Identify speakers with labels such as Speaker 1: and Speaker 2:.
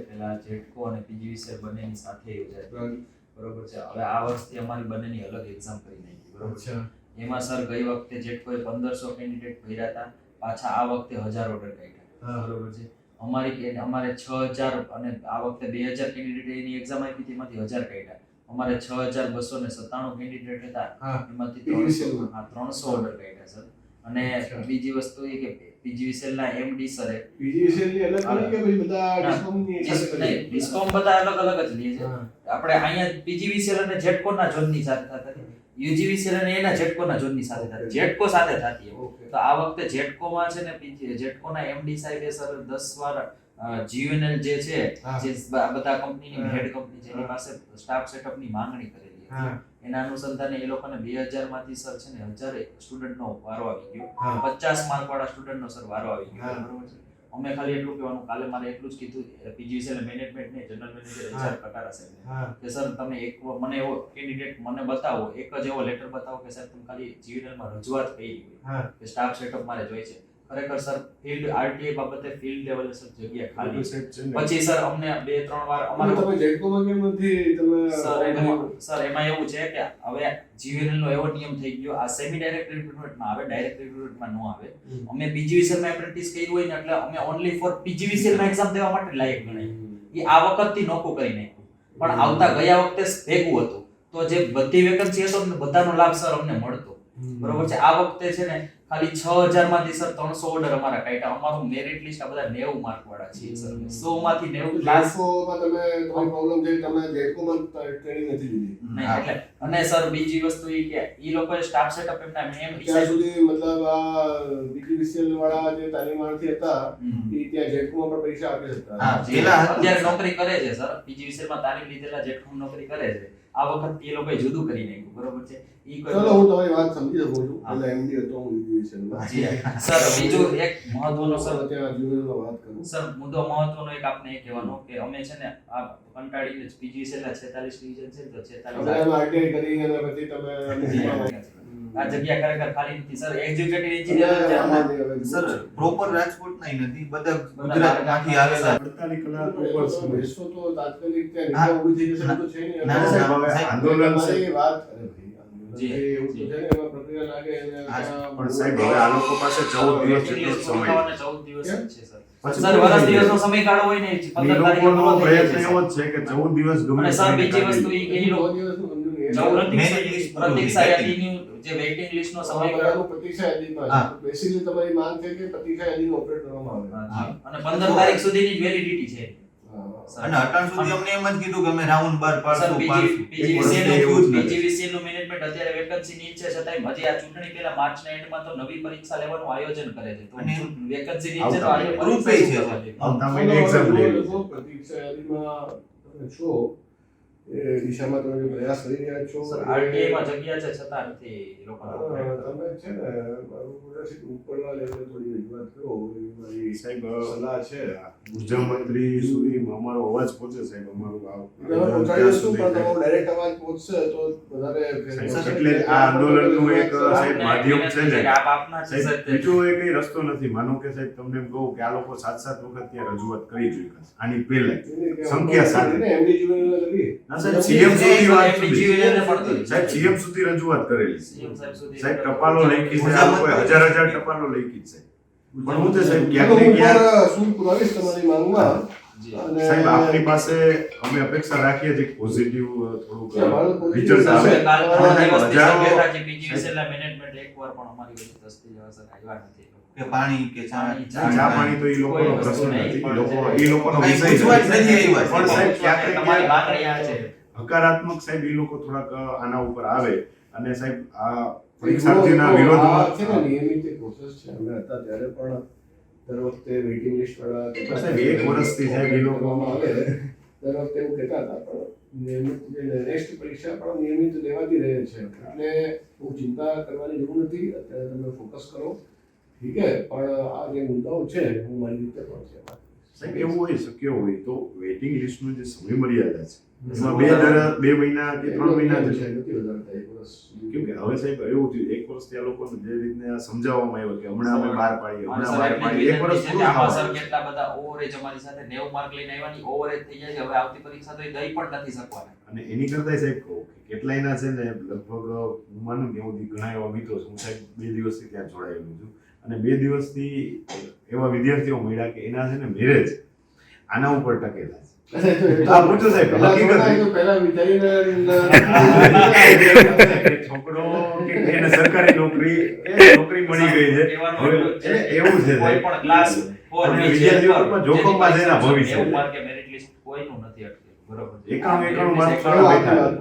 Speaker 1: છે પેલા જેટકો અને પીજીવીસીએલ બંનેની સાથે યોજાય
Speaker 2: બરોબર
Speaker 1: છે. હવે આ વર્ષથી અમારી બંનેની અલગ એક્ઝામ કરી નાખી. બરોબર છે? એમાં સર ગઈ વખતે જેટકોએ પંદરસો કેન્ડિડેટ ભર્યા હતા. પાછા આ વખતે હજાર ઓર્ડર કાઢ્યા. બરોબર છે? અમારી અમારે છ હજાર અને આ વખતે બે હજાર કેન્ડિડેટ એની એક્ઝામ આપી હતી. એમાંથી હજાર કાઢ્યા. અમારે છ હજાર બસો ને સત્તાણું કેન્ડિડેટ હતા. એમાંથી ત્રણસો હા ત્રણસો ઓર્ડર કાઢ્યા સર. અને બીજી વસ્તુ એ કે પીજીવીસીએલ ના એમડી સરે
Speaker 2: પીજીવીસીએલની અલગ કરી કે ભાઈ બધા
Speaker 1: ના,
Speaker 2: ની કરી?
Speaker 1: નહીં ડિસ્કોમ બધા અલગ અલગ જ લે છે આપણે અહીંયા પીજીવીસીએલ અને જેટકો ના ઝોનની સાથે થતી યુજીવીસીએલ અને એના જેટકો ના ઝોનની સાથે થતી જેટકો સાથે થતી. તો આ વખતે જેટકોમાં છે ને PG જેટકોના એમડી સાહેબે સર 10 વાર જીયુએનએલ જે છે જે બધા કંપનીની. હેડ કંપની એની પાસે સ્ટાફ સેટઅપની માંગણી
Speaker 2: કરે.
Speaker 1: એના અનુસંધાને એ લોકોને 2000 માંથી સર છે ને હજાર સ્ટુડન્ટ નો વારો આવી ગયો. પચાસ માર્ક વાળા સ્ટુડન્ટ નો સર વારો આવી ગયો. બરોબર છે? અમે ખાલી એટલું કહેવાનું કાલે મારે એટલું જ કીધું પીજીસીએલ મેનેજમેન્ટ ને જનરલ મેનેજર. એચઆર કટારા સાહેબ કે સર તમે એક મને એવો કેન્ડિડેટ મને બતાવો એક જ એવો લેટર બતાવો કે સર તમે ખાલી જીવીએલમાં રજૂઆત કરી કે સ્ટાફ સેટઅપ મારે જોઈએ છે. ખરેખર સર ફિલ્ડ આરટીઆઈ બાબતે ફિલ્ડ લેવલે સર જગ્યા ખાલી. પછી સર અમને બે ત્રણ વાર અમારે
Speaker 2: તમે જેટકોમાં કેમ નથી? તમે
Speaker 1: સર એમાં સર એમાં એવું છે કે હવે જીવીએલ નો એવો નિયમ થઈ ગયો આ સેમી ડાયરેક્ટ રિક્રુટમેન્ટમાં આવે ડાયરેક્ટ રિક્રુટમેન્ટમાં નો આવે. અમે પીજીવીસીએલમાં એપ્રેન્ટિસ કર્યું હોય ને એટલે અમે ઓનલી ફોર પીજીવીસીએલમાં એક્ઝામ દેવા માટે લાયક ગણાય. એ આ વખતથી નોકો કરી નાખ્યું. પણ આવતા ગયા વખતે ભેગું હતું. તો જે બધી વેકન્સી હતો બધાનો લાભ સર અમને મળતો. બરોબર છે? આ વખતે છે ને ખાલી છ હજારમાંથી સર ત્રણસો ઓર્ડર અમારા કાઢ્યા. અમારું મેરિટ લિસ્ટ આ બધા નેવું માર્ક વાળા છે સર. સો માંથી નેવું ક્લાસ
Speaker 2: જેટકોમાં તમે તમારી પ્રોબ્લેમ છે તમે જેટકોમાં ટ્રેનિંગ નથી લીધી.
Speaker 1: એટલે અને સર બીજી વસ્તુ એ કે એ લોકો સ્ટાફ સેટઅપ એમના મેમ
Speaker 2: ત્યાં સુધી મતલબ આ બીજીવીસીએલ વાળા જે તાલીમાર્થી હતા એ ત્યાં જેટકોમાં પણ પૈસા આપી શકતા
Speaker 1: હા.
Speaker 3: પેલા
Speaker 1: અત્યારે નોકરી કરે છે સર. પીજીવીસીએલમાં તાલીમ લીધેલા જેટકોમ નોકરી કરે છે. આ વખત એ લોકોએ જુદું કરી નાખ્યું બરોબર છે? એ
Speaker 2: ચલો હું તમારી વાત સમજી શકું છું. એટલે એમડી હતો હું
Speaker 1: સર બીજું એક મહત્વનો સર
Speaker 2: સર જીવનમાં વાત કરું.
Speaker 1: સર મુદ્દો મહત્વનો એક આપને એ કહેવાનો કે અમે છે ને આ કંટાળીને જ પીજીવીસીએલ ના 46 ડિવિઝન છે તો 46
Speaker 2: તમે એમાં કરી અને પછી તમે
Speaker 1: આ જગ્યા ખરેખર ખાલી નથી sir executive engineer
Speaker 3: sir proper Rajkot નહીં નથી બધા
Speaker 1: બધા
Speaker 3: ગુજરાતમાંથી આવેલા
Speaker 4: અડતાલીસ કલાક ઉપર સમય
Speaker 2: બેસો તો તાત્કાલિક ત્યાં ઊભી થઈ જશે તો છે નહીં.
Speaker 4: આંદોલન છે.
Speaker 2: વાત ભાઈ, આંદોલન
Speaker 1: જી,
Speaker 2: છે, એવું તો
Speaker 1: જી.
Speaker 2: છે ને, એમાં પ્રક્રિયા લાગે અને
Speaker 3: હા,
Speaker 2: ત્યાં
Speaker 4: પણ સાહેબ હવે આ લોકો પાસે ચૌદ દિવસ જેટલો જ સમય.
Speaker 1: થવાને 14 દિવસ જ છે સર.
Speaker 4: પછી
Speaker 1: સર વરસ દિવસનો સમયગાળો હોય ને
Speaker 4: એ
Speaker 1: 15 તારીખે
Speaker 4: લોકોનો
Speaker 1: પૂરો થઈ
Speaker 4: પ્રયત્ન
Speaker 1: જાય
Speaker 4: એવો
Speaker 1: છે
Speaker 4: જ છે કે ચૌદ દિવસ ગમે
Speaker 1: અને સર
Speaker 4: તેને
Speaker 1: બીજી
Speaker 4: કાઢી.
Speaker 1: વસ્તુ ઈ કે ઈ
Speaker 2: એ
Speaker 1: લોકો
Speaker 2: દિવસનું સમજ્યું નહીં.
Speaker 1: ચૌદ
Speaker 2: એમાં
Speaker 3: Merit list પૂરું
Speaker 1: પ્રતીક્ષા
Speaker 3: થઈ
Speaker 1: યાદીની જે વેઇટિંગ લિસ્ટ નો
Speaker 2: તમારા માંગ છે કે પ્રતીક્ષા યાદીનો ઓપરેટ કરવામાં આવે.
Speaker 1: અને 15 તારીખ સુધીની જ વેલિડિટી છે.
Speaker 3: અને અટાણ સુધી અમને એમ જ કીધું કે અમે રાઉન્ડ બાર પાડશું પાડશું.
Speaker 4: જ
Speaker 1: નું નું મેનેજમેન્ટ અત્યારે વેકન્સી ની છે છતાંય હજી આ ચૂંટણી પહેલા માર્ચના એન્ડમાં તો નવી પરીક્ષા લેવાનું આયોજન કરે છે. તો
Speaker 3: અને
Speaker 1: વેકન્સી ની છે તો આજે
Speaker 3: ગ્રુપ છે?
Speaker 4: આવતા મહિને એક્ઝામ છે.
Speaker 2: પ્રતીક્ષા યાદીમાં તમે છો એ દિશામાં તમે પ્રયાસ કરી રહ્યા છો
Speaker 1: સર
Speaker 2: એ-
Speaker 1: આરટીઆઈ માં જગ્યા છે છતાં નથી
Speaker 2: તમે છે ને મારું ઉપરના લેવલે થોડી રજૂઆત કરો મારી
Speaker 4: સાહેબ
Speaker 2: સલાહ છે.
Speaker 4: ઊર્જા મંત્રી સુધી અમારો અવાજ પહોંચે સાહેબ અમારું આ
Speaker 2: તમે પણ તમારો ડાયરેક્ટ અવાજ પહોંચશે તો વધારે.
Speaker 4: એટલે આ આંદોલનનું એક સાહેબ માધ્યમ છે ને.
Speaker 1: આપ આપના જ
Speaker 4: સાહેબ બીજો એ કઈ રસ્તો નથી. માનો કે સાહેબ તમને એમ કહું કે આ લોકો સાત સાત વખત ત્યાં રજૂઆત કરી ચૂક્યા છે. આની પહેલા સંખ્યા સાથે.
Speaker 2: એને
Speaker 4: જીવન સાહેબ સીએમ સુધી વાત. સાહેબ સીએમ રજૂઆત કરેલી.
Speaker 1: સાહેબ
Speaker 4: ટપાલો લખી છે હજાર હજાર ટપાલો લખી છે. પણ હું છે સાહેબ ક્યાંક ને ક્યાંક
Speaker 2: શું પુરાવીશ તમારી માંગમાં?
Speaker 4: સાહેબ આપની પાસે અમે અપેક્ષા રાખીએ છીએ પોઝિટિવ થોડુંક
Speaker 2: કે
Speaker 4: રિઝલ્ટ આવે
Speaker 1: એકવાર પણ અમારી વચ્ચે દસથી આવ્યા નથી.
Speaker 3: કે પાણી કે ચા
Speaker 1: પાણી,
Speaker 4: ચા ચા પાણી. તો એ લોકોનો પ્રશ્ન નથી.
Speaker 1: પણ
Speaker 4: લોકો એ લોકોનો વિષય નથી.
Speaker 3: નથી
Speaker 4: પણ સાહેબ ક્યાંક
Speaker 1: તમારી છે.
Speaker 4: હકારાત્મક સાહેબ એ લોકો થોડાક આના ઉપર આવે. અને સાહેબ આ પરીક્ષાર્થીના
Speaker 2: જુઓ, છે ને નિયમિત એક છે. અમે હતા ત્યારે પણ દર વખતે વેઇટિંગ લિસ્ટ વાળા
Speaker 4: સાહેબ, એક વર્ષથી સાહેબ એ
Speaker 2: લોકોમાં આવે દર વખતે એવું કહેતા હતા પણ નિયમિત next પરીક્ષા પણ નિયમિત લેવાતી રહે છે. એટલે બહુ ચિંતા કરવાની જરૂર નથી અત્યારે તમે ફોકસ કરો. ઠીક છે પણ આ જે મુદ્દાઓ છે હું મારી રીતે પણ છે.
Speaker 4: સાહેબ એવું હોય શક્ય હોય તો વેઇટિંગ લિસ્ટનું જે સમય મર્યાદા છે એમાં બે દર બે મહિના કે ત્રણ મહિના
Speaker 2: વર્ષ. સુધી.
Speaker 4: કેમ કે હવે સાહેબ એવું થયું એક વર્ષથી આ લોકોને જે રીતે સમજાવવામાં આવ્યો કે હમણાં અમે બહાર પાડીએ હમણાં બહાર પાડીએ એક વર્ષ પૂરું
Speaker 1: આમાં સર કેટલા બધા ઓવરેજ અમારી સાથે 90 માર્ક લઈને આવ્યાની ઓવરેજ થઈ જાય છે હવે આવતી પરીક્ષા તો એ દઈ પણ નથી શકવાના.
Speaker 4: અને એની કરતા સાહેબ કહું કે કેટલાયના છે ને લગભગ હું માનું કે હું ઘણા એવા મિત્રો છું હું સાહેબ બે દિવસથી ત્યાં જોડાયેલું છું. અને બે દિવસથી એવા વિદ્યાર્થીઓ મળ્યા કે એના છે ને મેરેજ આના ઉપર ટકેલા છે. આ પૂછો સાહેબ, હકીકત છોકરો કે એને સરકારી નોકરી એ નોકરી મળી ગઈ છે. હવે એવું છે
Speaker 1: કોઈ પણ ક્લાસ
Speaker 4: વિદ્યાર્થીઓ પણ જોખમમાં છે એના ભવિષ્ય.
Speaker 1: એવું માર્કે કોઈનું નથી અટકેલું બરોબર
Speaker 4: એકાણું એકાણું માર્ક
Speaker 1: એકાણું
Speaker 4: બેઠા
Speaker 2: વાત.